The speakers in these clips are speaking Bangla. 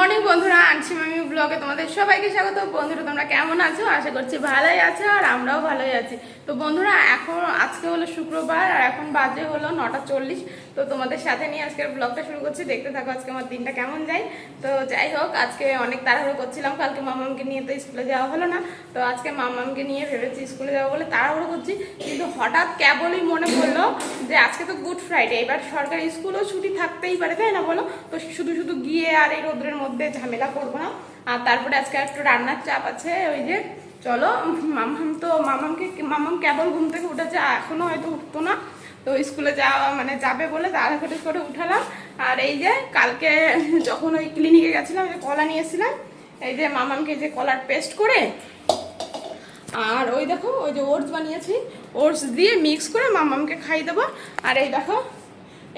মর্নিং বন্ধুরা, আনছি মামি ব্লগে তোমাদের সবাইকে স্বাগত। বন্ধুরা, তোমরা কেমন আছো? আশা করছি ভালোই আছো আর আমরাও ভালোই আছি। তো বন্ধুরা, এখন আজকে হলো শুক্রবার আর এখন বাজে হলো নটা চল্লিশ। তো তোমাদের সাথে নিয়ে আজকের ব্লগটা শুরু করছি। দেখতে থাকো আজকে আমার দিনটা কেমন যায়। তো যাই হোক, আজকে অনেক তাড়াহুড়ো করছিলাম। কালকে মামামকে নিয়ে তো স্কুলে যাওয়া হলো না। তো আজকে মামামকে নিয়ে ভেবেছি স্কুলে যাব বলে তাড়াহুড়ো করছি। কিন্তু হঠাৎ কেবলই মনে পড়ল যে আজকে তো গুড ফ্রাইডে। এবার সরকারি স্কুলও ছুটি থাকতেই পারে, তাই না বলো? তো শুধু শুধু গিয়ে আর এই রোদ্রের মধ্যে ঝামেলা করব না। আর তারপরে আজকে একটু রান্নার চাপ আছে, ওই যে চলো মামাম তো মামামকে মামাম কেবল ঘুম থেকে উঠেছে এখনও হয়তো উঠতো না। তো স্কুলে যাওয়া মানে যাবে বলে তাড়াহুড়ি করে উঠালাম। আর এই যে কালকে যখন ওই ক্লিনিকে গেছিলাম ওই যে কলা নিয়ে এসেছিলাম, এই যে মামামকে যে কলার পেস্ট করে, আর ওই দেখো, ওই যে ওটস বানিয়েছি, ওটস দিয়ে মিক্স করে মামামকে খাই দেবো। আর এই দেখো,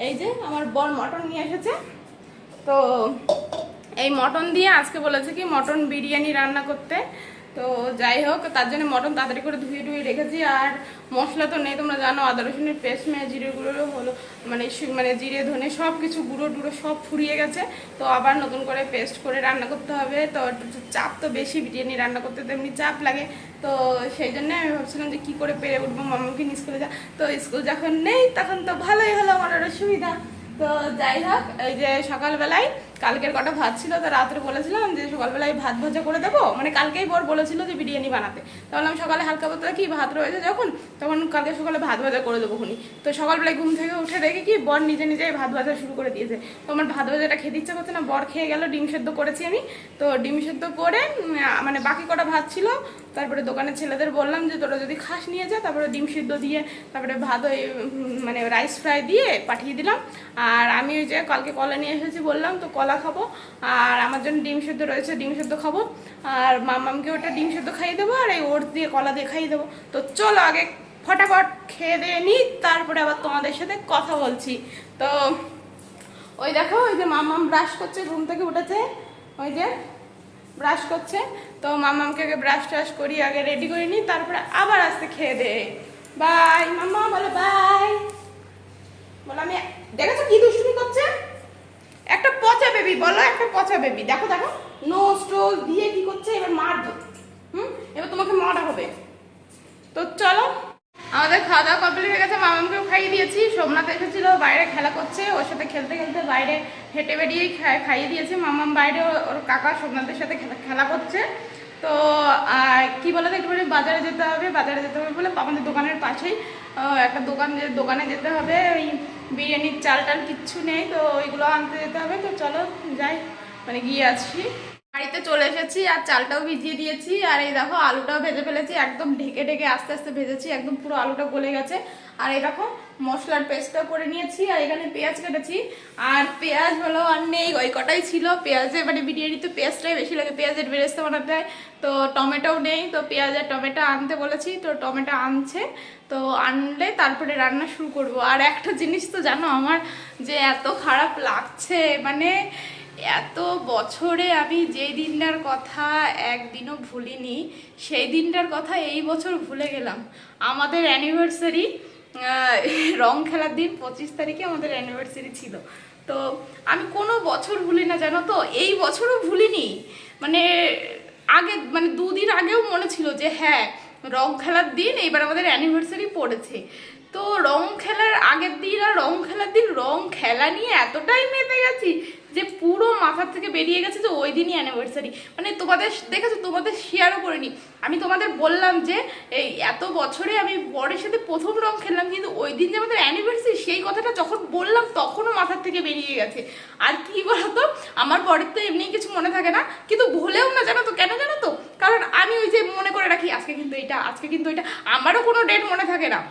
এই যে আমার বর মটন নিয়ে এসেছে। তো এই মটন দিয়ে আজকে বলেছে কি মটন বিরিয়ানি রান্না করতে। তো যাই হোক, তার জন্য মটন তাড়াতাড়ি করে ধুয়ে ধুয়ে রেখেছি। আর মশলা তো নেই, তোমরা জানো, আদা রসুনের পেস্ট মেয়ে জিরে গুঁড়ো, হলো মানে মানে জিরে, ধনে সব কিছু গুঁড়ো টুড়ো সব ফুরিয়ে গেছে। তো আবার নতুন করে পেস্ট করে রান্না করতে হবে। তো চাপ তো বেশি, বিরিয়ানি রান্না করতে তো এমনি চাপ লাগে। তো সেই জন্য আমি ভাবছিলাম যে কী করে পেরে উঠবো মামাকে স্কুলে যা, তো স্কুল যখন নেই, তখন তো ভালোই হলো, আমার সুবিধা। তো যাই হোক, এই যে সকালবেলায় কালকের কটা ভাত ছিল, তো রাত্রে বলেছিলাম যে সকালবেলায় ভাত ভাজা করে দেবো। মানে কালকেই বর বলেছিল যে বিরিয়ানি বানাতে। তাহলে আমি সকালে হালকা পাতলা কি ভাত রয়েছে যখন? তখন কালকে সকালে ভাত ভাজা করে দেবো খুনি। তো সকালবেলায় ঘুম থেকে উঠে দেখে কি বর নিজে নিজেই ভাত ভাজা শুরু করে দিয়েছে। তো আমার ভাত ভাজাটা খেতে ইচ্ছা করছে না, বর খেয়ে গেল, ডিম সেদ্ধ করেছি আমি। তো ডিম সেদ্ধ করে মানে বাকি কটা ভাত ছিল, তারপরে দোকানের ছেলেদের বললাম যে তোরা যদি খাস নিয়ে যা, তারপরে ডিম সিদ্ধ দিয়ে, তারপরে ভাত ওই মানে রাইস ফ্রাই দিয়ে পাঠিয়ে দিলাম। আর আমি ওই যে কালকে কলা নিয়ে এসেছি বললাম, তো কলা খাব, আর আমার জন্য ডিম সেদ্ধ রয়েছে, ডিম সেদ্ধ খাব। আর মামামকে ওটা ডিম সেদ্ধ খাইয়ে দেবো, আর এই ওট দিয়ে কলা দিয়ে খাইয়ে দেবো। তো চলো আগে ফটাফট খেয়ে দিয়ে নিই তারপরে আবার তোমাদের সাথে কথা বলছি। তো ওই দেখো, ওই যে মামাম ব্রাশ করছে, ঘুম থেকে উঠেছে, ওই যে ব্রাশ করছে। তো মামামকে আগে ব্রাশ ট্রাশ করি আগে রেডি করে নিই তারপরে আবার আসতে খেয়ে দে বাই মামা, বলো বাই বলো আমি দেখেছ কি দুষ্টুমি করছে? একটা পচা বেবি বলো, একটা পচা বেবি দেখো দেখো। নো স্টোল দিয়ে কি করছে? এবার মারবো হুম? এবার তোমাকে মারা হবে। তো চলো, আমাদের খাওয়া দাওয়া কমপ্লিট হয়ে গেছে। মামামকেও খাইয়ে দিয়েছি। সোমনাথ এসেছিল, বাইরে খেলা করছে। ওর সাথে খেলতে খেলতে বাইরে হেঁটে বেরিয়েই খাইয়ে দিয়েছে। মামাম বাইরে, ওর- কাকা সোমনাথের সাথে খেলা করছে। তো, আর কি বলে তো একটুখানি বাজারে যেতে হবে, বাজারে যেতে হবে বলে আমাদের দোকানের পাশেই একটা দোকান দোকানে যেতে হবে, ওই বিরিয়ানির চাল টাল কিচ্ছু নেই, তো ওইগুলো আনতে যেতে হবে, তো চলো যাই। মানে গিয়ে আসছি বাড়িতে চলে এসেছি, আর চালটাও ভিজিয়ে দিয়েছি, আর এই দেখো, আলুটাও ভেজে ফেলেছি, একদম ঢেকে ঢেকে আস্তে আস্তে ভেজেছি, একদম পুরো আলুটা গলে গেছে। আর এই দেখো মশলার পেস্টটা করে নিয়েছি, আর এখানে পেঁয়াজ কেটেছি। আর পেঁয়াজ হলো আর নেই, ওই কটাই ছিল। পেঁয়াজে মানে বিরিয়ানিতে পেঁয়াজটাই বেশি লাগে, পেঁয়াজের বেরেস্তা বানাতে। হয় তো টমেটোও নেই, তো পেঁয়াজ আর টমেটো আনতে বলেছি, তো টমেটো আনছে। তো আনলে তারপরে রান্না শুরু করব। আর একটা জিনিস তো জানো আমার, যে এত খারাপ লাগছে মানে এত বছরে আমি যেই দিনটার কথা একদিনও ভুলিনি, সেই দিনটার কথা এই বছর ভুলে গেলাম। আমাদের অ্যানিভার্সারি রং খেলার দিন পঁচিশ তারিখে আমাদের অ্যানিভার্সারি ছিল। তো আমি কোনো বছর ভুলি না, জানো তো? এই বছরও ভুলিনি। মানে আগে মানে দুদিন আগেও মনে ছিল যে হ্যাঁ রং খেলার দিন, এইবার আমাদের অ্যানিভার্সারি পড়েছে। তো রং খেলার আগের দিন আর রং খেলার দিন, রং খেলা নিয়ে এতটাই মেতে গেছি যে পুরো মাথার থেকে বেরিয়ে গেছে যে ওই দিনই অ্যানিভার্সারি মানে তোমাদের দেখেছ, তোমাদের শেয়ারও করিনি। আমি তোমাদের বললাম যে, এই এত বছরে আমি বরের সাথে প্রথম রং খেললাম, কিন্তু ওই দিন যে আমাদের অ্যানিভার্সারি সেই কথাটা যখন বললাম, তখনও মাথার থেকে বেরিয়ে গেছে। আর কি বলতো, আমার বরের তো এমনি কিছু মনে থাকে না, কিন্তু ভুলেও না, জানো তো? কেন জানো তো? কারণ আমি ওই যে মনে করে রাখি, আজকে কিন্তু এটা, আজকে কিন্তু এটা, আমারও কোনো ডেট মনে থাকে না।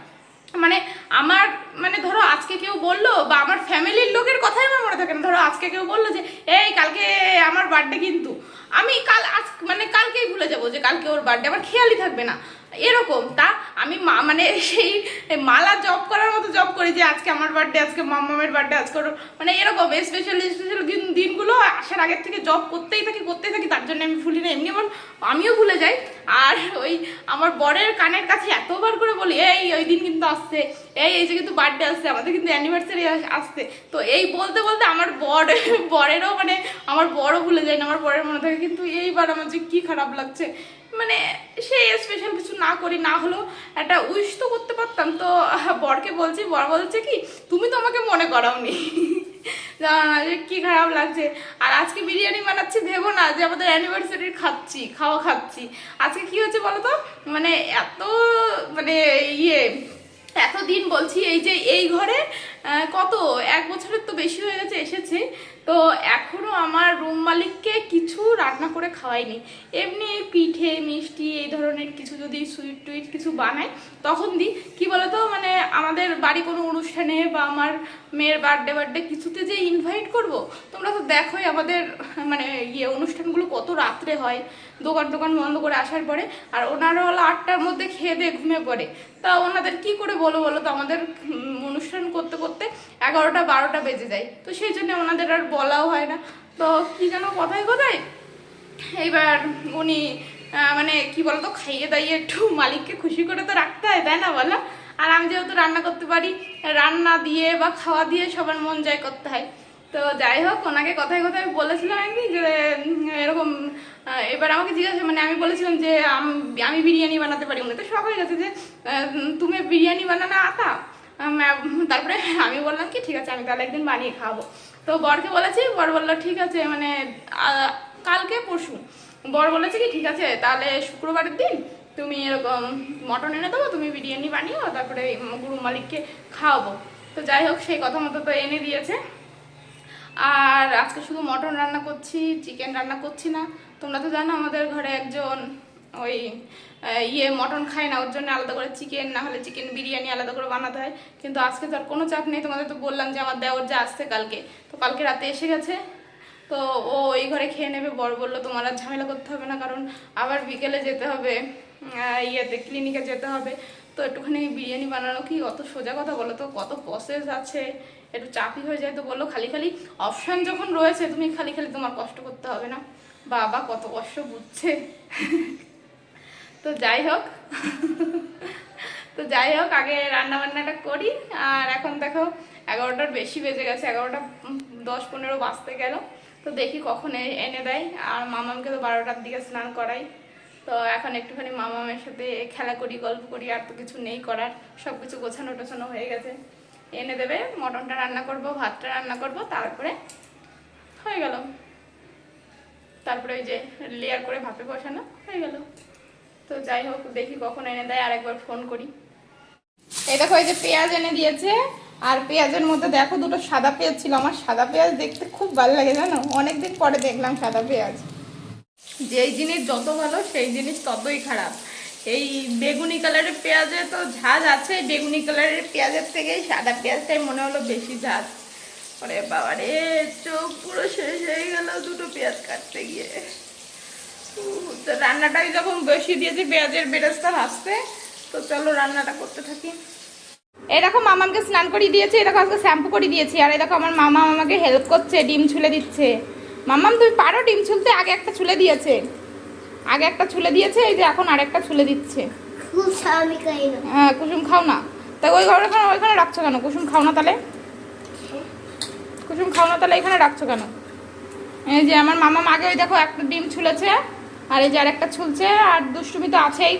মানে আমার মানে ধরো আজকে কেউ বলল বা আমার ফ্যামিলির লোকের কথাই আমার মনে থাকে না। ধরো আজকে কেউ বলল যে, এই কালকে আমার বার্থডে কিন্তু। আমি কাল আজ মানে কালকেই ভুলে যাব যে কালকে ওর বার্থডে আমার খেয়ালই থাকবে না। এরকম তা আমি মা- মানে সেই মালা জব করার মতো জব করি যে আজকে আমার বার্থডে আজকে মামামের বার্থডে আজকে মানে এরকম স্পেশাল স্পেশাল দিনগুলো আসার আগের থেকে জব করতেই থাকি করতেই থাকি, তার জন্য আমি ভুলি না। এমনি আমার আমিও ভুলে যাই। আর ওই আমার বরের কানের কাছে এতবার করে বলি, এই, ওই দিন কিন্তু আসছে। এই এই যে কিন্তু বার্থডে আসছে, আমাদের কিন্তু অ্যানিভার্সারি আসছে। তো এই বলতে বলতে আমার বর, বরেরও মানে আমার বড়ও ভুলে যায় না। আমার বরের মনে থাকে কিন্তু এইবার আমার যে কী খারাপ লাগছে। মানে সেই স্পেশাল কিছু না করি, না হলো একটা উইশ তো করতে পারতাম। তো বরকে বলছি, বর বলছে কি, তুমি তো আমাকে মনে করাওনি। যে কি খারাপ লাগছে। আর আজকে বিরিয়ানি বানাচ্ছি, ভেবো না যে আমাদের অ্যানিভার্সারির খাচ্ছি, খাওয়া খাচ্ছি। আজকে কি হচ্ছে বলো তো? মানে এত মানে ইয়ে এতদিন বলছি, এই যে এই ঘরে কত? এক বছরের তো বেশি হয়ে গেছে, এসেছে। তো এখনও আমার রুম মালিককে কিছু রান্না করে খাওয়াইনি। এমনি পিঠে, মিষ্টি, এই ধরনের কিছু যদি সুইট টুইট কিছু বানাই, তখন দিই। কি বলতো? মানে আমাদের বাড়ি কোনো অনুষ্ঠানে বা আমার মেয়ের বার্থডে বার্থডে কিছুতে যে ইনভাইট করব, তোমরা তো দেখোই আমাদের মানে ইয়ে অনুষ্ঠানগুলো কত রাত্রে হয়। দোকান টোকান বন্ধ করে আসার পরে আর ওনারা হলো আটটার মধ্যে খেয়ে দিয়ে ঘুমিয়ে পড়ে। তা ওনাদের কি করে বলো বলো তো? আমাদের অনুষ্ঠান করতে করতে এগারোটা বারোটা বেজে যায়। তো সেই জন্য ওনাদের আর বলাও হয় না। তো কি যেন কথায় কথায় এইবার উনি মানে কি বলতো, খাইয়ে দাইয়ে একটু মালিককে খুশি করে তো রাখতে হয়, তাই না বলো? আর আমি যেহেতু রান্না করতে পারি, রান্না দিয়ে বা খাওয়া দিয়ে সবার মন জয় করতে হয়। তো যাই হোক, ওনাকে কথায় কথায় বলেছিলাম একদিন যে এরকম এবার আমাকে জিজ্ঞাসা মানে আমি বলেছিলাম যে, আমি বিরিয়ানি বানাতে পারি উনি তো শখ হয়ে গেছে যে তুমি বিরিয়ানি বানানো আতা? তারপরে আমি বললাম কি, ঠিক আছে, আমি তাহলে একদিন বানিয়ে খাব তো বরকে বলেছি, বর বলল, ঠিক আছে মানে কালকে পরশু। বর বলেছে কি, ঠিক আছে, তাহলে শুক্রবারের দিন তুমি এরকম মটন এনে দেবো, তুমি বিরিয়ানি বানিও তারপরে গুরু মালিককে খাওয়াবো। তো যাই হোক, সেই কথা মতো তো এনে দিয়েছে। আর আজকে শুধু মটন রান্না করছি চিকেন রান্না করছি না। তোমরা তো জানো আমাদের ঘরে একজন ওই ইয়ে মটন খায় না, ওর জন্য আলাদা করে চিকেন না হলে চিকেন বিরিয়ানি আলাদা করে বানাতে হয়। কিন্তু আজকে তো আর কোনো চাপ নেই, তোমাদের তো বললাম যে আমার দেওয়ার যা আসছে কালকে। তো কালকে রাতে এসে গেছে। তো ও ওই ঘরে খেয়ে নেবে বড় বলল তোমার আর ঝামেলা করতে হবে না, কারণ আবার বিকেলে যেতে হবে ইয়েতে ক্লিনিকে যেতে হবে। তো একটুখানি বিরিয়ানি বানানো কি অত সোজা কথা বলো তো? কত প্রসেস আছে? একটু চাপই হয়ে যায় তো বলল, খালি খালি অপশান যখন রয়েছে, তুমি খালি খালি তোমার কষ্ট করতে হবে না। বাবা কত কষ্ট বুঝছে। তো যাই হোক, তো যাই হোক, আগে রান্না বান্নাটা করি, আর এখন দেখো এগারোটার বেশি বেজে গেছে, এগারোটা দশ পনেরো বাজতে গেল। তো দেখি কখন এনে দেয়, আর মামামকে তো বারোটার দিকে স্নান করাই। তো এখন একটুখানি মামামের সাথে খেলা করি, গল্প করি, আর তো কিছু নেই করার সব কিছু গোছানো টোছানো হয়ে গেছে। এনে দেবে, মটনটা রান্না করব, ভাতটা রান্না করব, তারপরে হয়ে গেল। তারপরে ওই যে লেয়ার করে ভাপে বসানো, হয়ে গেল। তো যাই হোক, দেখি কখন এনে দেয় আর একবার ফোন করি। এই দেখো, এই যে পেঁয়াজ এনে দিয়েছে, আর পেঁয়াজের মধ্যে দেখো দুটো সাদা পেঁয়াজ ছিল। আমার সাদা পেঁয়াজ দেখতে খুব ভালো লাগে, জানো? অনেকদিন পরে দেখলাম সাদা পেঁয়াজ। যেই জিনিস যত ভালো, সেই জিনিস ততই খারাপ। এই বেগুনি কালারের পেঁয়াজে তো ঝাঁজ আছে বেগুনি কালারের পেঁয়াজের থেকে সাদা পেঁয়াজটাই মনে হলো বেশি ঝাঁজ পরে বাবা রে, চোখ পুরো শেষ হয়ে গেল দুটো পেঁয়াজ কাটতে গিয়ে। তো রান্নাটাই যখন বসিয়ে দিয়েছি পেঁয়াজের বেরেস্তা ভাজতে, তো চলো রান্নাটা করতে থাকি। দেখো মামাকে স্নান করিয়ে দিয়েছে দেখো আজকে শ্যাম্পু করে দিয়েছি, আর দেখো আমার মামা আমাকে হেল্প করছে, ডিম ছুলে দিচ্ছে। মামাম তুমি পারো ডিম ছুলতে? আগে একটা ছুলে দিয়েছে। আগে একটা ছুলে দিয়েছে এই যে এখন আরেকটা ছুলে দিচ্ছে। হ্যাঁ কুসুম খাও না। তাই ওই ঘরে ওইখানে রাখছো কেন? কুসুম খাও না তাহলে? কুসুম খাও না তাহলে এখানে রাখছো কেন? এই যে আমার মামা আগে ওই দেখো একটা ডিম ছুলেছে আর এই যে আরেকটা ছুলছে আর দুষ্টুমি তো আছেই।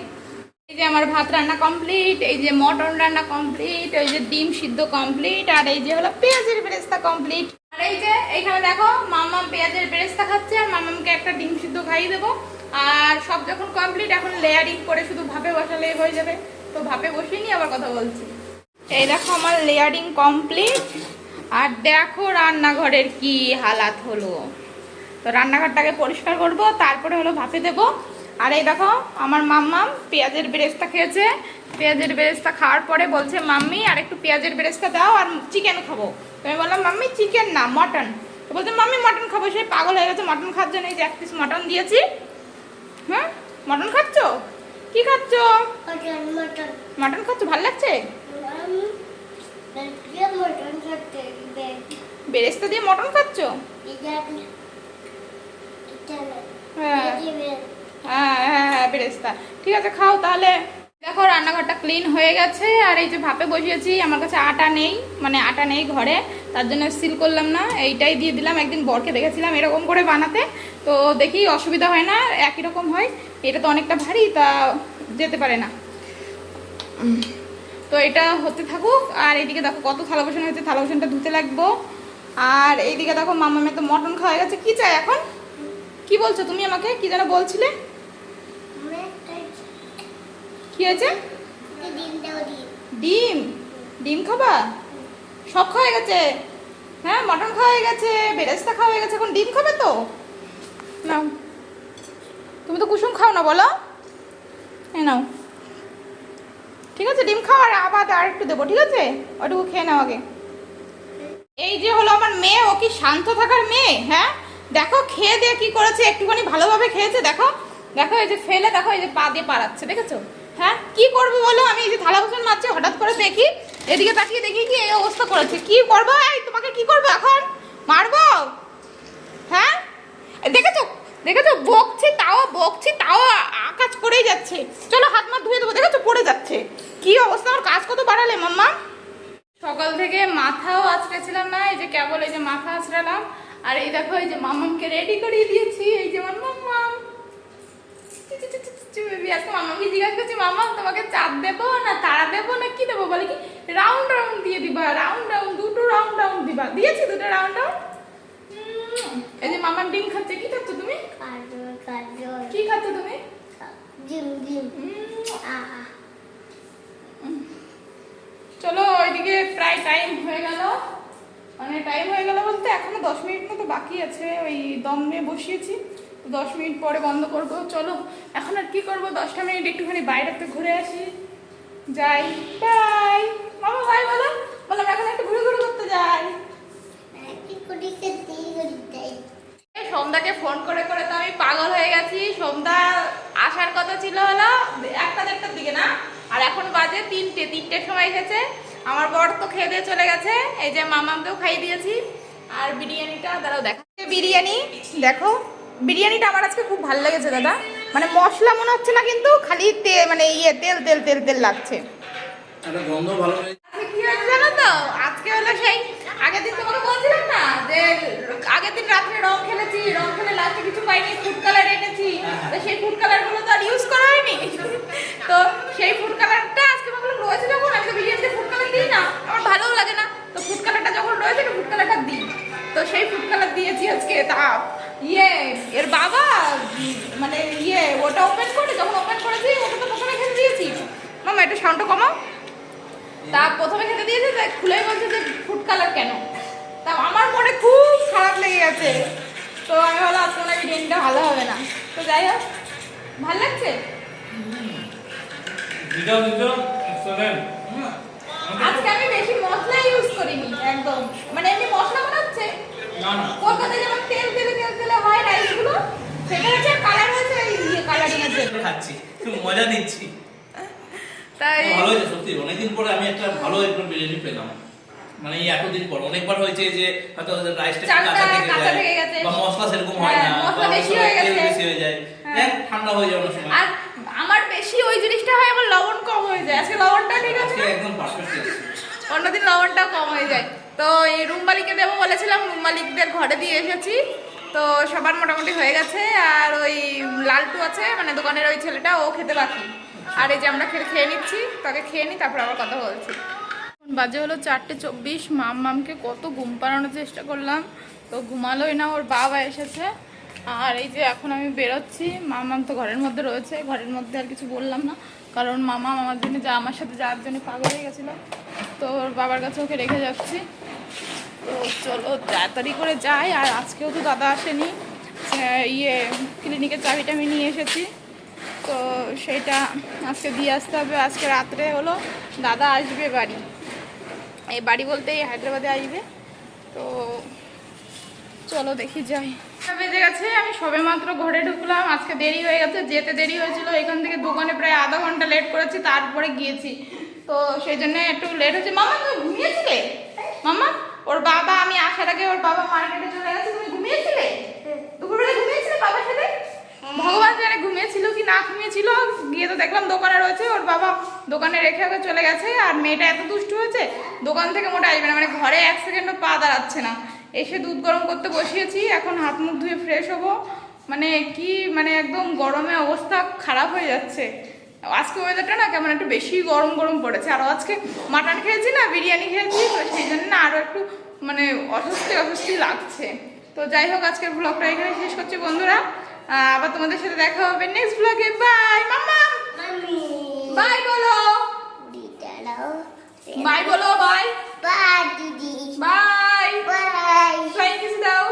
এই যে আমার ভাত রান্না কমপ্লিট এই যে মটন রান্না কমপ্লিট এই যে ডিম সিদ্ধ কমপ্লিট আর এই যে হলো পেঁয়াজের বেরেস্তা কমপ্লিট আর এই যে এইখানে দেখো মামাম পেঁয়াজের বেরেস্তা খাচ্ছে আর মামামকে একটা ডিম সিদ্ধ খাইয়ে দেবো। আর সব যখন কমপ্লিট এখন লেয়ারিং করে শুধু ভাপে বসালে হয়ে যাবে। তো ভাপে বসিয়ে নিয়ে আবার কথা বলছি। এই দেখো আমার লেয়ারিং কমপ্লিট আর দেখো রান্নাঘরের কি হালাত হলো। তো রান্নাঘরটাকে পরিষ্কার করব, তারপরে হলো ভাপে দেব। আর এই দেখো আমার মাম্মাম পেঁয়াজের বেরেস্তা খেয়েছে। পেঁয়াজের বেরেস্তা খাওয়ার পরে বলছে, মাম্মি, আর একটু পেঁয়াজের বেরেস্তা দাও আর চিকেন খাব। তো আমি বললাম, মাম্মি চিকেন না মটন তো বলছে, মাম্মি মটন খাব। সেই পাগল হয়ে গেছে মটন খাওয়ার জন্য এই যে এক পিস মটন দিয়েছি। হ্যাঁ মটন খাচ্ছ? কি খাচ্ছ? মটন খাচ্ছ? ভালো লাগছে? বেরেস্তা দিয়ে মটন খাচ্ছ? হ্যাঁ হ্যাঁ হ্যাঁ বেরেস্তা। ঠিক আছে খাও তাহলে। দেখো রান্নাঘরটা ক্লিন হয়ে গেছে আর এই যে ভাপে বসিয়েছি আমার কাছে আটা নেই মানে আটা নেই ঘরে তার জন্য সিল করলাম না এইটাই দিয়ে দিলাম। একদিন বরকে দেখেছিলাম এরকম করে বানাতে তো দেখি অসুবিধা হয় না একই রকম হয়। এটা তো অনেকটা ভারী তা যেতে পারে না। তো এটা হতে থাকুক আর এইদিকে দেখো কত থালা বাসন হয়েছে থালা বাসনটা ধুতে লাগবো। আর এইদিকে দেখো মামামে তো মটন খাওয়া গেছে কি চাই এখন? কি বলছো তুমি আমাকে? কি যেন বলছিলে? কি হয়েছে? ডিম ডিম। খাবা? সব খাওয়া গেছে? হ্যাঁ মটন খাওয়া গেছে বেরেস্তা খাওয়া হয়ে গেছে এখন ডিম খাবে তো? নাও। তুমি তো কুসুম খাও না, বলো। এই নাও। ঠিক আছে, ডিম খাও, আর আবার আর একটু দেবো, ঠিক আছে? ওটুকু খেয়ে নাও আগে। এই যে হলো আমার মেয়ে, ও কি শান্ত থাকার মেয়ে হ্যাঁ? দেখো, খেয়ে দিয়ে কি করেছে, একটুখানি ভালোভাবে খেয়েছে, দেখো। দেখো, এই যে ফেলে, দেখো, এই যে পা দিয়ে পাড়াচ্ছে, দেখেছ? হ্যাঁ? কি করব বলো? আমি এই যে থালা বাসন মারছি, হঠাৎ করে দেখি, এদিকে তাকিয়ে দেখি কি এই অবস্থা করেছে। কি করব? এই তোমাকে কি করব এখন? মারবো? হ্যাঁ? দেখেছ? দেখেছ? বকছি তাও বকছি তাও আকাজ করেই যাচ্ছে। চলো হাত মা ধুয়ে দেবো, দেখেছ? পড়ে যাচ্ছে। কি অবস্থা? আমার কাজ কত বাড়ালে, মাম্মা? সকাল থেকে মাথাও আঁচড়েছিলাম না, এই যে কেবল এই যে মাথা আঁচড়ালাম আর এই দেখো, এই যে মামামকে রেডি করিয়ে দিয়েছি, এই যে মাম্মাম। আজকে মামাকে জিজ্ঞাসা করছি মামা তোমাকে চাপ দেবো না তারা দেবো না কি দেবো? বলে কি রাউন্ড রাউন্ড দিয়ে দিবা রাউন্ড রাউন্ড দুটো রাউন্ড রাউন্ড দিবা। দিয়েছি দুটো রাউন্ড রাউন্ড এই যে মামার ডিম খাচ্ছে কি খাচ্ছ তুমি? কি খাচ্ছ তুমি? ডিম ডিম চলো ওইদিকে প্রায় টাইম হয়ে গেল। মানে টাইম হয়ে গেল বলতে এখনও দশ মিনিট মতো বাকি আছে ওই দম নিয়ে বসিয়েছি। দশ মিনিট পরে বন্ধ করব। চলো এখন আর কি করব? দশটা মিনিট একটুখানি বাইরেতে ঘুরে আসি। যাই বাই মামা বাই বলো। বললাম এখন একটু ঘুরে ঘুরে করতে যাই কি করি খেতে করি তাই সন্ধ্যাকে ফোন করে করে তো আমি পাগল হয়ে গেছি। সন্ধ্যা আসার কথা ছিল হলো একটা দেড়টার দিকে না? আর এখন বাজে তিনটে, তিনটের সময় এসেছে। আমার বর তো খেয়ে দিয়ে চলে গেছে। এই যে মামামকেও খাইয়ে দিয়েছি। আর বিরিয়ানিটা, দাঁড়াও দেখা। বিরিয়ানি, দেখো, বিরিয়ানিটা আমার আজকে খুব ভালো লেগেছে দাদা। মানে মশলা মনে হচ্ছে না কিন্তু খালি তে মানে ইয়ে তেল তেল তেল তেল লাগছে। একটা গন্ধ ভালো কি হয়েছে জানো তো? আজকে হলো সেই আগের দিন তোমাকে বলছিলাম না যে আগের দিন রাত্রে রং খেলেছি রং খেলে লাস্টে কিছু পাইনি ফুড কালার এনেছি। তো সেই ফুড কালারগুলো তো আর ইউজ করা হয়নি। তো সেই ফুড কালারটা আজকে ভাবলাম রয়েছে যখন আমি তো বিরিয়ানিতে ফুড কালার দিই না আমার ভালোও লাগে না। তো ফুড কালারটা যখন রয়েছে ফুড কালারটা দিই। তো সেই ফুড কালার দিয়েছি আজকে তা ইয়ে এর বাবা মানে ইয়ে ওটা ওপেন করে যখন ওপেন করেছি ওটা তো প্রথমে খেতে দিয়েছি। মামা একটু সাউন্ডটা কমাও। তা প্রথমে খেতে দিয়েছে তাই খুলেই বলছে যে ফুড কালার কেন? তা আমার মনে খুব খারাপ লেগে গেছে। তো আমি ভালো আজকে মনে হয় বিরিয়ানিটা ভালো হবে না। তো যাই হোক ভালো লাগছে? আজকে আমি বেশি মশলা ইউজ করিনি একদম। মানে এমনি মশলা না কলকাতায় যেমন তেল তেলে তেল তেলে হয় রাইসগুলো সেটা হচ্ছে কালার হচ্ছে এই ইয়ে কালারিং এর জন্য। খাচ্ছি মজা নিচ্ছি। তাই ভালো সত্যি। অনেকদিন পরে আমি একটা ভালো একটা বিরিয়ানি পেলাম। মানে এই এতদিন পর। অনেকবার হয়েছে যে হয়তো রাইসটা কাঁচা থেকে যায় বা মশলা সেরকম হয় হ্যাঁ, না মশলা বেশি হয়ে গেছে। বেশি হয়ে যায়। হ্যাঁ। ঠান্ডা হয়ে যায় অনেক সময়। আর আমার বেশি ওই জিনিসটা হয় আমার লবণ কম হয়ে যায়। আজকে লবণটা ঠিক আছে? একদম পারফেক্ট অন্যদিন লবণটা কম হয়ে যায়। তো এই রুম মালিককে দেবো বলেছিলাম রুম মালিকদের ঘরে দিয়ে এসেছি। তো সবার মোটামুটি হয়ে গেছে। আর ওই লালটু আছে মানে দোকানের ওই ছেলেটা ও খেতে বাকি। আর এই যে আমরা খেয়ে খেয়ে নিচ্ছি, তাকে খেয়ে নিই, তারপর আবার কথা বলছি। বাজে হলো চারটে চব্বিশ, মাম মামকে কত ঘুম পাড়ানোর চেষ্টা করলাম, তো ঘুমালোই না, ওর বাবা এসেছে। আর এই যে এখন আমি বেরোচ্ছি মামাম তো ঘরের মধ্যে রয়েছে, ঘরের মধ্যে আর কিছু বললাম না, কারণ মামা আমার জন্য যা, আমার সাথে যাওয়ার জন্য পাগল হয়ে গেছিল। তো ওর বাবার কাছে ওকে রেখে যাচ্ছি। তো চলো, তাড়াতাড়ি করে যাই, আর আজকেও তো দাদা আসেনি ইয়ে ক্লিনিকের চাবিটা আমি নিয়ে এসেছি। তো সেটা আজকে দিয়ে আসতে হবে। আজকে রাত্রে হলো দাদা আসবে বাড়ি। এই বাড়ি বলতে এই হায়দ্রাবাদে আসবে। তো চলো দেখি যাই। বেজে গেছে আমি সবে মাত্র ঘরে ঢুকলাম। আজকে দেরি হয়ে গেছে যেতে দেরি হয়েছিল। এখান থেকে দোকানে প্রায় আধা ঘণ্টা লেট করেছি তারপরে গিয়েছি। তো সেই জন্য একটু লেট হয়েছে। মামা তুমি ঘুমিয়েছিলে? মামা ওর বাবা আমি আসার আগে ওর বাবা মার্কেটে চলে গেছে। তুমি ঘুমিয়েছিলে? দুপুরবেলা ঘুমিয়েছিলে? বাবার সাথে ভগবান জানে ঘুমিয়েছিল কি না ঘুমিয়েছিল। গিয়ে তো দেখলাম দোকানে রয়েছে, ওর বাবা দোকানে রেখে ওকে চলে গেছে, আর মেয়েটা এত দুষ্টু হয়েছে, দোকান থেকে মোটা আসবে না মানে ঘরে এক সেকেন্ডও পা দাঁড়াচ্ছে না। এসে দুধ গরম করতে বসিয়েছি, এখন হাত মুখ ধুয়ে ফ্রেশ হব। মানে কি মানে একদম গরমে অবস্থা খারাপ হয়ে যাচ্ছে। আজকে ওয়েদারটা না কেমন একটু বেশি গরম গরম পড়েছে আরও আজকে মাটন খেয়েছি না, বিরিয়ানি খেয়েছি, তো সেই জন্য না আরও একটু মানে অস্বস্তি অস্বস্তি লাগছে। তো যাই হোক, আজকের ব্লগটা এখানে শেষ করছি বন্ধুরা। আবার তোমাদের সাথে দেখা হবে নেক্সট ব্লগে বাই মামা মামি বাই বলো। বাই বলো বাই বাই দিদি। বাই বাই ফ্লাইং কিস দাও।